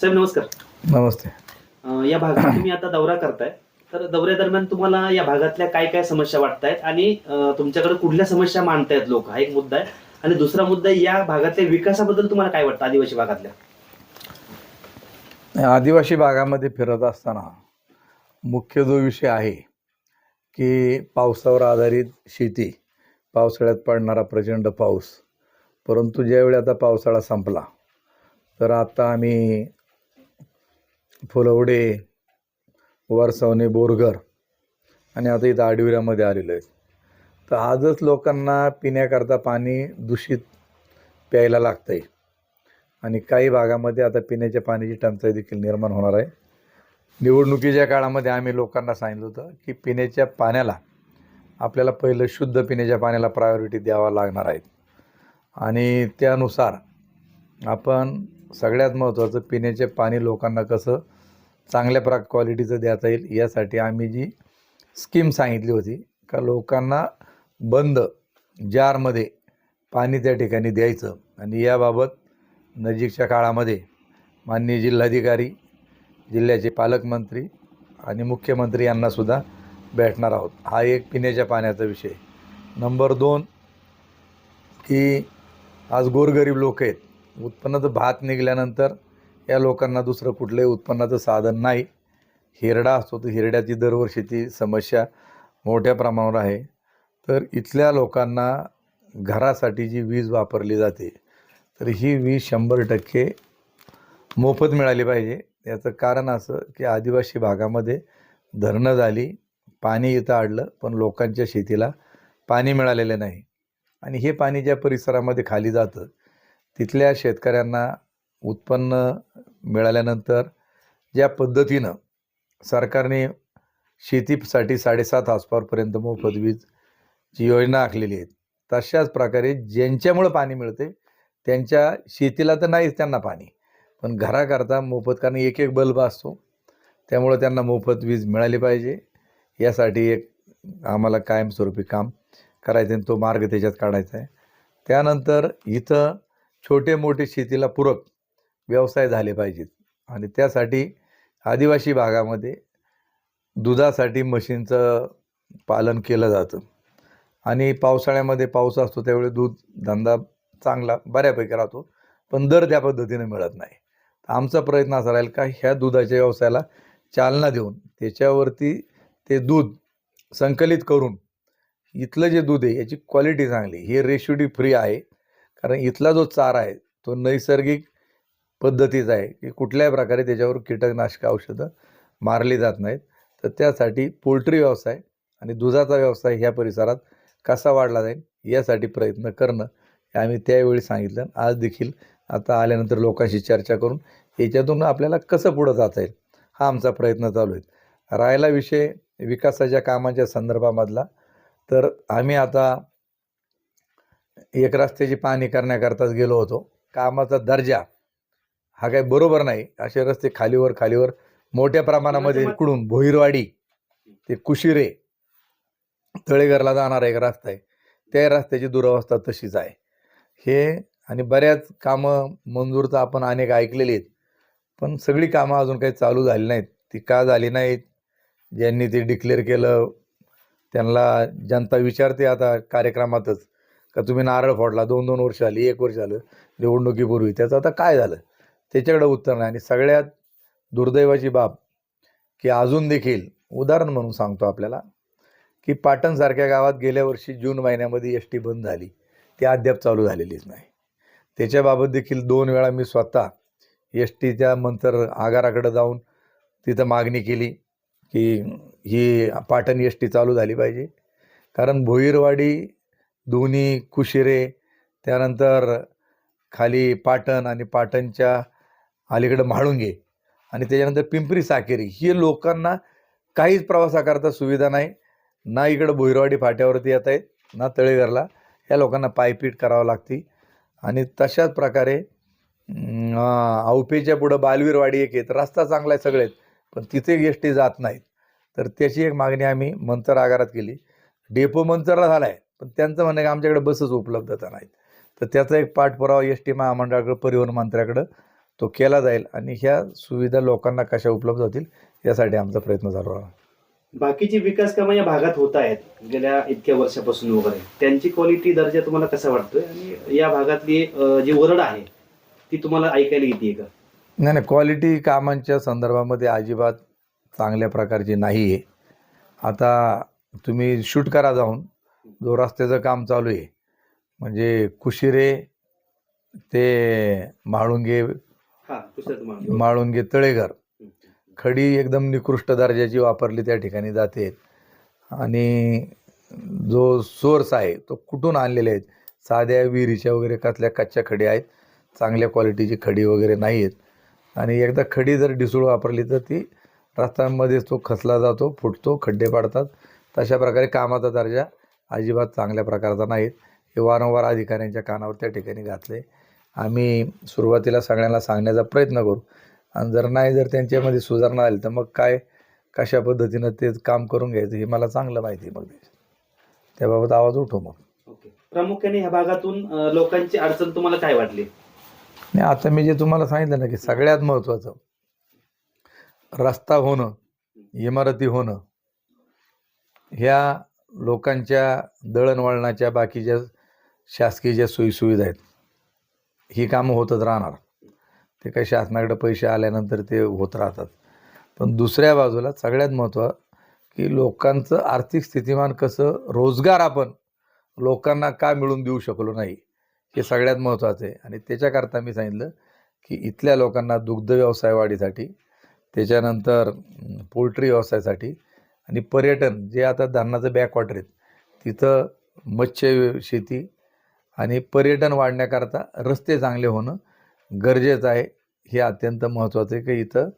साहेब नमस्कार. नमस्ते. अं, या भागात तुम्ही आता दौरा करताय. तर दौऱ्यादरम्यान तुम्हाला या भागातल्या काय काय समस्या वाटतायत आणि अं, तुमच्याकडे कुठल्या समस्या मांडतायत लोक? हा एक मुद्दा आहे. आणि दुसरा मुद्दा या भागातल्या विकासाबद्दल तुम्हाला काय वाटतं आदिवासी भागातल्या? आदिवासी भागामध्ये फिरत असताना मुख्य जो विषय आहे की पावसावर आधारित शेती पावसाळ्यात पडणारा प्रचंड पाऊस. परंतु ज्यावेळी आता पावसाळा संपला तर आता आम्ही फुलवडे वरसवणे बोरघर आणि आता इथं आडिवऱ्यामध्ये आलेलो आहे. तर आजच लोकांना पिण्याकरता पाणी दूषित प्यायला लागतं आहे आणि काही भागामध्ये आता पिण्याच्या पाण्याची टंचाई देखील निर्माण होणार आहे. निवडणुकीच्या काळामध्ये आम्ही लोकांना सांगितलं होतं की पिण्याच्या पाण्याला आपल्याला पहिलं शुद्ध पिण्याच्या पाण्याला प्रायोरिटी द्यावा लागणार आहेत आणि त्यानुसार आपण सगळ्यात महत्त्वाचं पिण्याचे पाणी लोकांना कसं चांगल्या प्रा क्वालिटीचं देता येईल. यासाठी आम्ही जी स्कीम सांगितली होती का लोकांना बंद जारमध्ये पाणी त्या ठिकाणी द्यायचं. आणि याबाबत नजीकच्या काळामध्ये माननीय जिल्हाधिकारी जिल्ह्याचे पालकमंत्री आणि मुख्यमंत्री यांनासुद्धा भेटणार आहोत. हा एक पिण्याच्या पाण्याचा विषय. नंबर दोन की आज गोरगरीब लोक आहेत. उत्पन्नाचं भात निघाल्यानंतर या लोकांना दुसरं कुठलंही उत्पन्नाचं साधन नाही. हिरडा असतो तर हिरड्याची दरवर्षी ती समस्या मोठ्या प्रमाणावर आहे. तर इथल्या लोकांना घरासाठी जी वीज वापरली जाते तर ही वीज शंभर टक्के मोफत मिळाली पाहिजे. याचं कारण असं की आदिवासी भागामध्ये धरणं झाली पाणी इथं आडलं पण लोकांच्या शेतीला पाणी मिळालेलं नाही. आणि हे पाणी ज्या परिसरामध्ये खाली जातं तिथल्या शेतकऱ्यांना उत्पन्न मिळाल्यानंतर ज्या पद्धतीनं सरकारने शेतीसाठी साडेसात हॉसपावरपर्यंत मोफत वीजची योजना आखलेली आहे. तशाच प्रकारे ज्यांच्यामुळं पाणी मिळते त्यांच्या शेतीला तर नाहीच त्यांना पाणी. पण घराकरता मोफत कारण एक एक बल्ब असतो त्यामुळं त्यांना मोफत वीज मिळाली पाहिजे. यासाठी एक आम्हाला कायमस्वरूपी काम करायचं आणि तो मार्ग त्याच्यात काढायचा आहे. त्यानंतर इथं छोटे मोठे शेतीला पूरक व्यवसाय झाले पाहिजेत. आणि त्यासाठी आदिवासी भागामध्ये दुधासाठी म्हशींचं पालन केलं जातं. आणि पावसाळ्यामध्ये पाऊस असतो त्यावेळी दूध धंदा चांगला बऱ्यापैकी राहतो पण दर त्या पद्धतीने मिळत नाही. तर आमचा प्रयत्न असा राहील का ह्या दुधाच्या व्यवसायाला चालना देऊन त्याच्यावरती ते दूध संकलित करून इथलं जे दूध आहे याची क्वालिटी चांगली हे रेशिडी फ्री आहे. कारण इथला जो चारा आहे तो नैसर्गिक पद्धतीचं आहे की कुठल्याही प्रकारे त्याच्यावर कीटकनाशक औषधं मारली जात नाहीत. तर त्यासाठी पोल्ट्री व्यवसाय आणि दुधाचा व्यवसाय ह्या परिसरात कसा वाढला जाईल यासाठी प्रयत्न करणं हे आम्ही त्यावेळी सांगितलं. आज देखील आता आल्यानंतर लोकांशी चर्चा करून याच्यातून आपल्याला कसं पुढं जाता येईल हा आमचा प्रयत्न चालू आहे. राहिला विषय विकासाच्या कामाच्या संदर्भामधला तर आम्ही आता एक रस्त्याची पाहणी करण्याकरताच गेलो होतो. कामाचा दर्जा हा काही बरोबर नाही. असे रस्ते खालीवर खालीवर मोठ्या प्रमाणामध्ये इकडून भोईरवाडी ते कुशिरे तळेघरला जाणारा एक रस्ता आहे. त्या रस्त्याची दुरवस्था तशीच आहे. हे आणि बऱ्याच कामं मंजूरचं आपण अनेक ऐकलेली आहेत. पण सगळी कामं अजून काही चालू झाली नाहीत. ती का झाली नाहीत? ज्यांनी ते डिक्लेअर केलं त्यांना जनता विचारते आता कार्यक्रमातच. का तुम्ही नारळ फोडला दोन दोन वर्ष आली एक वर्ष आलं निवडणुकीपूर्वी. त्याचं आता काय झालं? त्याच्याकडे उत्तर नाही. आणि सगळ्यात दुर्दैवाची बाब की अजून देखील उदाहरण म्हणून सांगतो आपल्याला की पाटणसारख्या गावात गेल्या वर्षी जून महिन्यामध्ये एस टी बंद झाली. ती अद्याप चालू झालेलीच नाही. त्याच्याबाबत देखील दोन वेळा मी स्वतः एस टीच्या मंतर आगाराकडे जाऊन तिथं मागणी केली की ही पाटण एस टी चालू झाली पाहिजे. कारण भोईरवाडी दोन्ही कुशिरे त्यानंतर खाली पाटण आणि पाटणच्या अलीकडं म्हाळुंगे आणि त्याच्यानंतर पिंपरी साकेरी ही लोकांना काहीच प्रवासाकरता सुविधा नाही. ना इकडं भुईरवाडी फाट्यावरती येत आहेत ना तळेघरला. या लोकांना पायपीट करावं लागते. आणि तशाच प्रकारे अं, औपेच्या पुढं बालवीरवाडी एक आहेत. रस्ता चांगला आहे सगळेच पण तिथे एस टी जात नाहीत. तर त्याची एक मागणी आम्ही मंतर आगारात केली. डेपो मंतरला झाला आहे पण त्यांचं म्हणणं की आमच्याकडे बसच उपलब्धता नाहीत. तर त्याचा एक पाठपुरावा एस टी महामंडळाकडं परिवहन मंत्र्याकडं तो केला जाईल आणि ह्या सुविधा लोकांना कशा उपलब्ध होतील यासाठी आमचा प्रयत्न चालू राहा बाकीची विकास कामं या भागात होत आहेत गेल्या इतक्या वर्षापासून वगैरे. त्यांची क्वालिटी दर्जा तुम्हाला कसा वाटतोय? आणि या भागातली जी वरड आहे ती तुम्हाला ऐकायला येते का? नाही नाही क्वालिटी कामांच्या संदर्भामध्ये अजिबात चांगल्या प्रकारची नाही आहे आता तुम्ही शूट करा जाऊन जो रस्त्याचं काम चालू आहे म्हणजे कुशिरे ते म्हाळुंगे हा म्हाळुंगे तळेघर. खडी एकदम निकृष्ट दर्जाची वापरली त्या ठिकाणी जाते. आणि जो सोर्स आहे तो कुठून आणलेले आहेत? साध्या विहिरीच्या वगैरे कसल्या कच्च्या खडी आहेत? चांगल्या क्वालिटीची खडी वगैरे नाही आहेत आणि एकदा खडी जर डिसूळ वापरली तर ती रस्त्यांमध्येच तो खचला जातो फुटतो खड्डे पाडतात. तशा प्रकारे कामाचा दर्जा अजिबात चांगल्या प्रकारचा नाहीत. हे वारंवार अधिकाऱ्यांच्या कानावर त्या ठिकाणी घातले. आम्ही सुरुवातीला सगळ्यांना सांगण्याचा प्रयत्न करू. आणि जर नाही जर त्यांच्यामध्ये सुधारणा आली तर मग काय कशा पद्धतीनं ते काम करून घ्यायचं हे मला चांगलं माहिती आहे मग त्याबाबत आवाज उठव मग. प्रामुख्याने ह्या भागातून लोकांची अडचण तुम्हाला काय वाटली? नाही आता मी जे तुम्हाला सांगितलं ना की सगळ्यात महत्त्वाचं रस्ता होणं इमारती होणं ह्या लोकांच्या दळणवळणाच्या बाकीच्या शासकीय ज्या सोयीसुविधा आहेत ही कामं होतच राहणार. ते काही शासनाकडे पैसे आल्यानंतर ते होत राहतात. पण दुसऱ्या बाजूला सगळ्यात महत्त्व की लोकांचं आर्थिक स्थितिमान कसं रोजगार आपण लोकांना का मिळून देऊ शकलो नाही हे सगळ्यात महत्त्वाचं आहे. आणि त्याच्याकरता मी सांगितलं की इथल्या लोकांना दुग्ध व्यवसाय वाढीसाठी त्याच्यानंतर पोल्ट्री व्यवसायासाठी आणि पर्यटन जे आता धरणाचं बॅकवॉटर आहेत तिथं मत्स्य शेती आणि पर्यटन वाढण्याकरता रस्ते चांगले होणं गरजेचं आहे. हे अत्यंत महत्त्वाचं आहे की इथं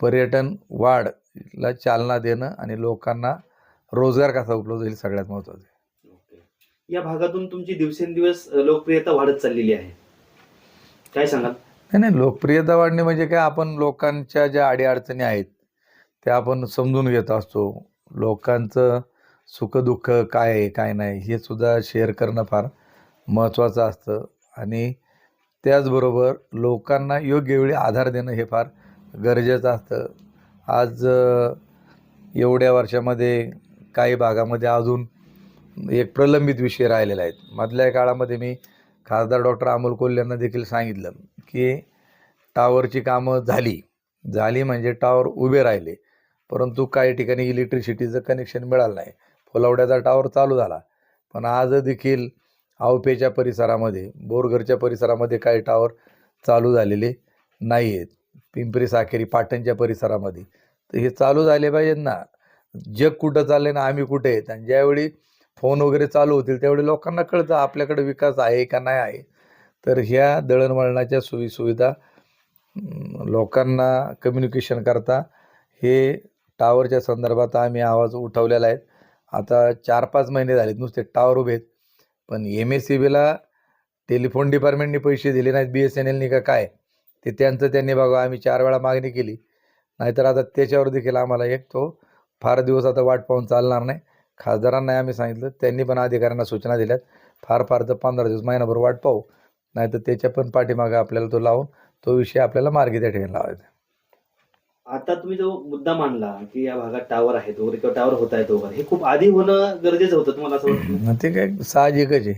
पर्यटन वाढला चालना देणं आणि लोकांना रोजगार कसा उपलब्ध होईल सगळ्यात महत्त्वाचं आहे. या भागातून तुमची दिवसेंदिवस लोकप्रियता वाढत चाललेली आहे. काय सांगाल? नाही नाही लोकप्रियता वाढणे म्हणजे काय? आपण लोकांच्या ज्या अडीअडचणी आहेत त्या आपण समजून घेत असतो. लोकांचं सुखदुःख काय आहे काय नाही हे सुद्धा शेअर करणं फार महत्त्वाचं असतं. आणि त्याचबरोबर लोकांना योग्य वेळी आधार देणं हे फार गरजेचं असतं. आज एवढ्या वर्षामध्ये काही भागामध्ये अजून एक प्रलंबित विषय राहिलेला आहेत मधल्या काळामध्ये मी खासदार डॉक्टर अमोल कोल्हे यांना देखील सांगितलं की टावरची कामं झाली. झाली म्हणजे टावर उभे राहिले. परंतु काही ठिकाणी इलेक्ट्रिसिटीचं कनेक्शन मिळालं नाही. फुलावड्याचा टावर चालू झाला. पण आज देखील आवपेच्या परिसरामध्ये बोरघरच्या परिसरामध्ये काही टावर चालू झालेले नाही आहेत पिंपरी साखेरी पाटणच्या परिसरामध्ये. तर हे चालू झाले पाहिजेत ना. जग कुठं चाललंय ना आम्ही कुठे आहेत? आणि ज्यावेळी फोन वगैरे चालू होतील त्यावेळी लोकांना कळतं आपल्याकडे विकास आहे का नाही आहे. तर ह्या दळणवळणाच्या सोयीसुविधा लोकांना कम्युनिकेशन करता हे टावरच्या संदर्भात आम्ही आवाज उठवलेला आहे. आता चार पाच महिने झालेत नुसते टावर उभे आहेत. पण एम एस सी बीला टेलिफोन डिपार्टमेंटने पैसे दिले नाहीत बी एस एन एलनी का काय? ते त्यांचं त्यांनी बघा आम्ही चार वेळा मागणी केली. नाहीतर आता त्याच्यावर देखील आम्हाला एक तो फार दिवस आता वाट पाहून चालणार नाही. खासदारांना आम्ही सांगितलं त्यांनी पण अधिकाऱ्यांना सूचना दिल्यात फार फार तर पंधरा दिवस महिनाभर वाट पाहू. नाहीतर त्याच्या पण पाठीमागं आपल्याला तो लावून तो विषय आपल्याला मार्गी त्या ठिकाणी लावायचा आता तुम्ही जो मुद्दा मांडला की या भागात टावर आहेत वगैरे किंवा टावर होत आहेत वगैरे हे खूप आधी होणं गरजेचं होतं तुम्हाला असं वाटतं? मग ते काय साहजिकच आहे.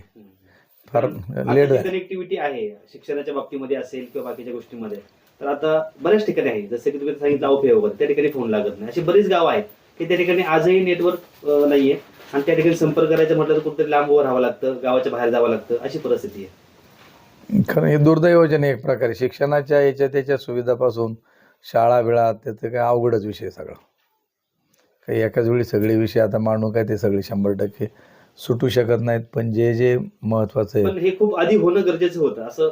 फार लेट झालं कनेक्टिव्हिटी आहे शिक्षणाच्या बाबतीमध्ये असेल किंवा बाकीच्या गोष्टींमध्ये तर आता बऱ्याच ठिकाणी आहे. जसं की तुम्ही सांगितलं औफे वगैरे त्या ठिकाणी फोन लागत नाही. अशी बरीच गावं आहेत की त्या ठिकाणी आजही नेटवर्क नाहीये. आणि त्या ठिकाणी संपर्क करायचं म्हटलं तर कुठेतरी लांब उभं राहावं लागतं गावाच्या बाहेर जावं लागतं अशी परिस्थिती आहे. खरं हे दुर्दैवजन आहे एक प्रकारे. शिक्षणाच्या याच्या त्याच्या सुविधापासून शाळा बिळा त्याचं काय अवघडच विषय सगळा. काही एकाच वेळी सगळे विषय आता मांडून काय ते सगळे शंभर टक्के सुटू शकत नाहीत पण जे जे महत्त्वाचं आहे. हे खूप आधी होणं गरजेचं होतं असं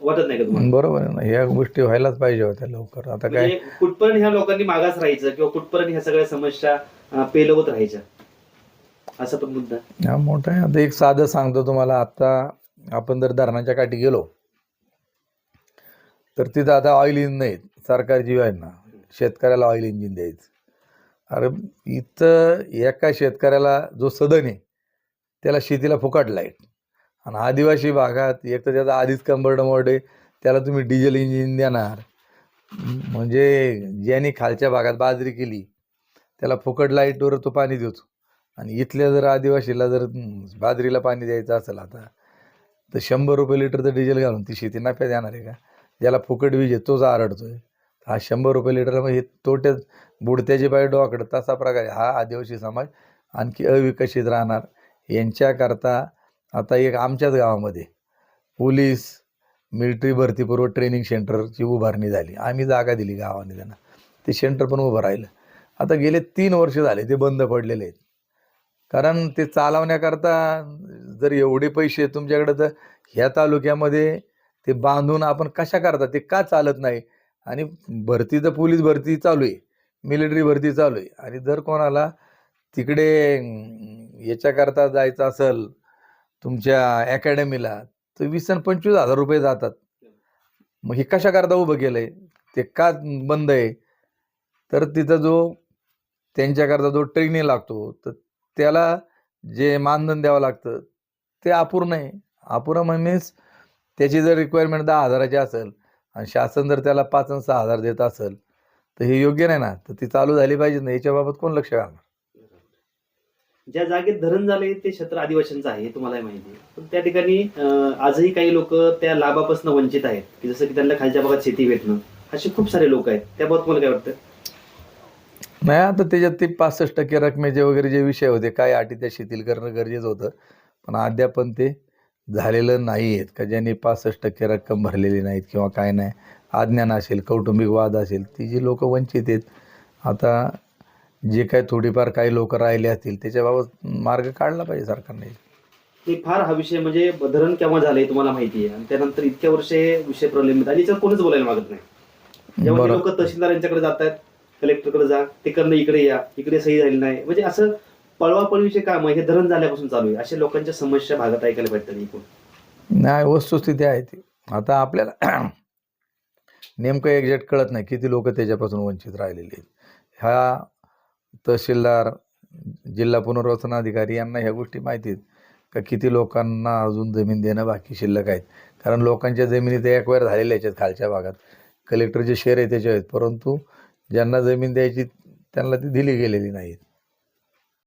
वाटत नाही का तुम्हाला? बरोबर आहे ना ह्या गोष्टी व्हायलाच पाहिजे होत्या लवकर. आता काय? म्हणजे कुठपर्यंत ह्या लोकांनी मागास राहायचं किंवा कुठपर्यंत ह्या सगळ्या समस्या अं, पेलवत राहायच्या? असा पण मुद्दा. हा मोठा आहे. आता एक साधं सांगतो तुम्हाला आता आपण जर धरणाच्या काठी गेलो तर तिथं आता ऑइल इंजिन नाहीत. सरकारची जीव आहे ना. शेतकऱ्याला ऑइल इंजिन द्यायचं. अरे इथं एका शेतकऱ्याला जो सदन आहे त्याला शेतीला फुकट लाइट. आणि आदिवासी भागात एक तर त्याचा आधीच कंबरड मोडे आहे. त्याला तुम्ही डिझेल इंजिन देणार. म्हणजे ज्यांनी खालच्या भागात बाजरी केली त्याला फुकट लाईटवर तो पाणी देतो. आणि इथल्या जर आदिवासीला जर बाजरीला पाणी द्यायचं असेल आता तर शंभर रुपये लिटरचं डिझेल घालून ती शेती नफ्यात येणार आहे का? ज्याला फुकट वीज आहे तोच आरडतोय हा शंभर रुपये लिटर मग हे तोट्यात बुडत्याची पाय डोकडं तसा प्रकारे हा आदिवासी समाज आणखी अविकसित राहणार. यांच्याकरता आता एक आमच्याच गावामध्ये पोलीस मिलिटरी भरतीपूर्व ट्रेनिंग सेंटरची उभारणी झाली. आम्ही जागा दिली गावाने त्यांना. ते सेंटर पण उभं राहिलं. आता गेले तीन वर्ष झाले ते बंद पडलेले आहेत. कारण ते चालवण्याकरता जर एवढे पैसे तुमच्याकडे तर ह्या तालुक्यामध्ये ते बांधून आपण कशा करता ते का चालत नाही? आणि भरती तर पोलीस भरती चालू आहे. मिलिटरी भरती चालू आहे. आणि जर कोणाला तिकडे याच्याकरता जायचं असेल तुमच्या अकॅडमीला तर वीस आणि पंचवीस हजार रुपये जातात. मग हे कशाकरता उभं केलं आहे ते का बंद आहे? तर तिथं जो त्यांच्याकरता जो ट्रेनिंग लागतो तर त्याला जे मानधन द्यावं लागतं ते अपूर्ण आहे. अपूर्ण म्हणजेच त्याची जर रिक्वायरमेंट दहा हजाराची असेल आणि शासन जर त्याला पाच आणि सहा हजार देत असेल तर हे योग्य नाही ना? तर ती चालू झाली पाहिजे ना? याच्याबाबत कोण लक्ष घालणार? ज्या जागेत धरण झाले ते क्षेत्र आदिवासींचं आहे हे तुम्हाला माहिती पण त्या ठिकाणी आजही काही लोक त्या लाभापासून वंचित आहेत. की जसं की त्यांना खालच्या भागात शेती भेटणं. असे खूप सारे लोक आहेत. त्याबाबत तुम्हाला काय वाटतं? नाही आता त्याच्यात ते पासष्ट टक्के रकमेचे वगैरे जे विषय होते काय अटी त्या शिथिल करणं गरजेचं होतं. पण अद्याप पण ते झालेलं नाही आहेत का? ज्यांनी पासष्ट टक्के रक्कम भरलेली नाहीत किंवा काय नाही अज्ञान असेल कौटुंबिक वाद असेल ती जी लोक वंचित आहेत आता जे काही थोडीफार काही लोक राहिले असतील त्याच्याबाबत मार्ग काढला पाहिजे सरकारने. हे फार हा विषय म्हणजे धरण केव्हा झाले तुम्हाला माहिती आहे? आणि त्यानंतर इतक्या वर्ष हे विषय प्रलंबित आणि याच्यावर कोणीच बोलायला मागत नाही. जेव्हा लोक तहसीलदार यांच्याकडे जात आहेत कलेक्टरकडे जा ते करणं इकडे या इकडे सही झाली नाही. म्हणजे असं पळवापळवीचे काम हे धरण झाल्यापासून चालू आहे. अशा लोकांच्या समस्या भागात ऐकायला भेटतात एकूण नाही वस्तुस्थिती आहे ती. आता आपल्याला नेमकं एक्झॅक्ट कळत नाही किती लोक त्याच्यापासून वंचित राहिलेले आहेत. ह्या तहसीलदार जिल्हा पुनर्वसन अधिकारी यांना ह्या गोष्टी माहिती आहेत का किती लोकांना अजून जमीन देणं बाकी शिल्लक आहेत. कारण लोकांच्या जमिनी त्या एक्वायर झालेल्या आहेत खालच्या भागात. कलेक्टरचे शेअर आहे त्याचे आहेत परंतु ज्यांना जमीन द्यायची त्यांना ती दिली गेलेली नाहीत.